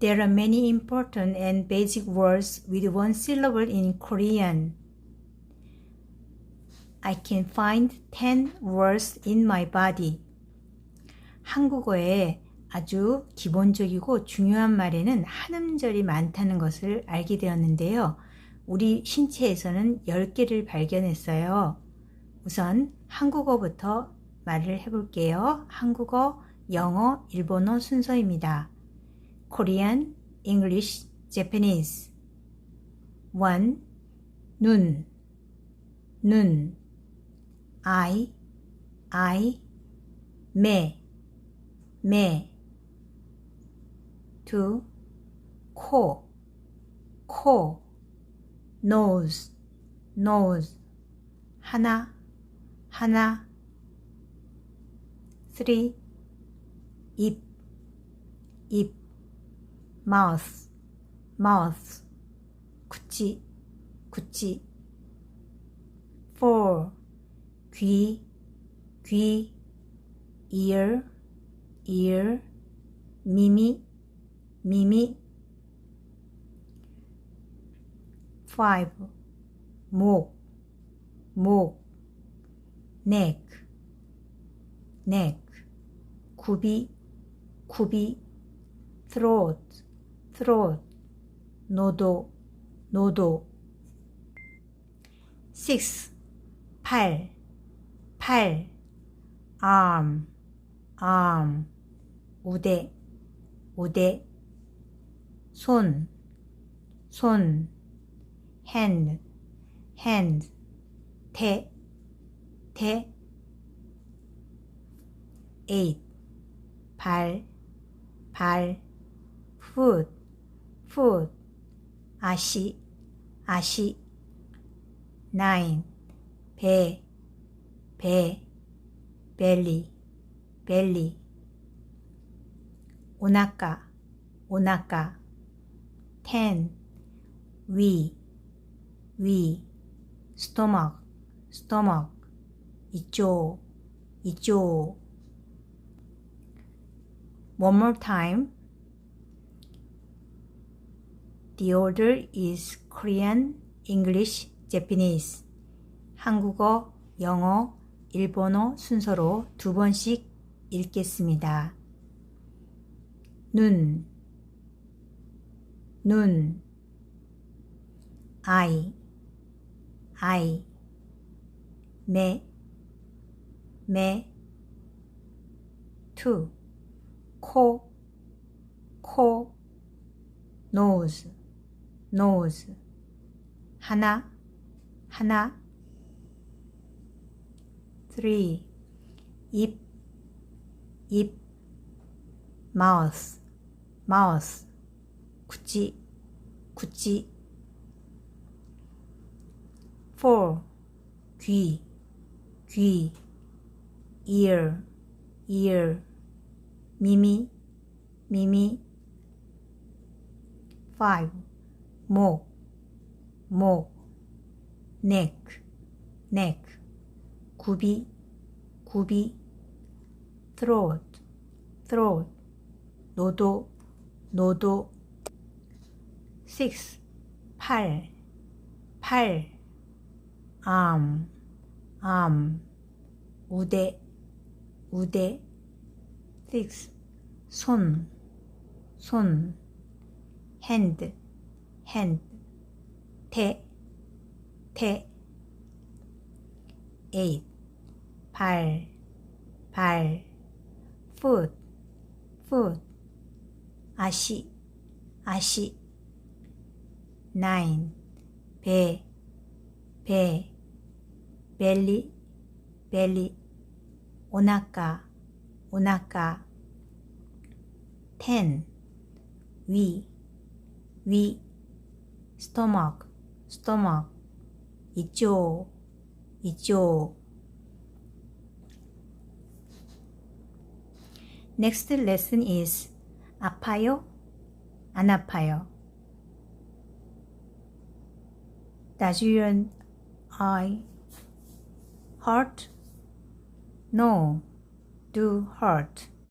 There are many important and basic words with one syllable in Korean. I can find 10 words in my body. 한국어에 아주 기본적이고 중요한 말에는 한 음절이 많다는 것을 알게 되었는데요. 우리 신체에서는 10개를 발견했어요. 우선 한국어부터 말을 해볼게요. 한국어, 영어, 일본어 순서입니다. Korean, English, Japanese. 1. 눈, 눈. I, I, 매, 매. 2. 코, 코. nose, nose. 하나, 하나. 3. 입, 입. Mouth, mouth. 구찌, 구찌. 4. 귀, 귀. ear, ear. 미미, 미미. 5. 목, 목. neck, neck. 굽이, 굽이. throat, throat. 노도, 노도. 6. 팔, 팔. arm, arm. 우대, 우대. 손, 손. hand, hand. 태, 태. 8. 발, 발. foot, foot. 아시, 아시. 9. 배, 배. belly, belly. 오나까, 오나까. 10. 위, 위. stomach, stomach. 이쪽, 이쪽. One more time. The order is Korean, English, Japanese. 한국어, 영어, 일본어 순서로 두 번씩 읽겠습니다. 눈, 눈, 아이, 아이, 매, 매, 투, 코, 코, nose, nose, 하나, 하나, 3. 입, 입, mouth, mouth, 구찌, 구찌. 4. 귀, 귀, ear, ear, 미미, 미미. 5. 목, 목, neck, neck. 굽이, 굽이. throat, throat. 노도, 노도. 6. 팔, 팔. arm, arm. 우대, 우대. 6. 손, 손. hand, hand. 태, 태. 8. 발, 발. foot, foot. 아시, 아시. 9. 배, 배. belly, belly. 오나까, 오나까. 10. 위, 위. stomach, stomach. 이쪽, 이쪽. Next lesson is 아파요? 안 아파요? Does your eye hurt? No, do hurt.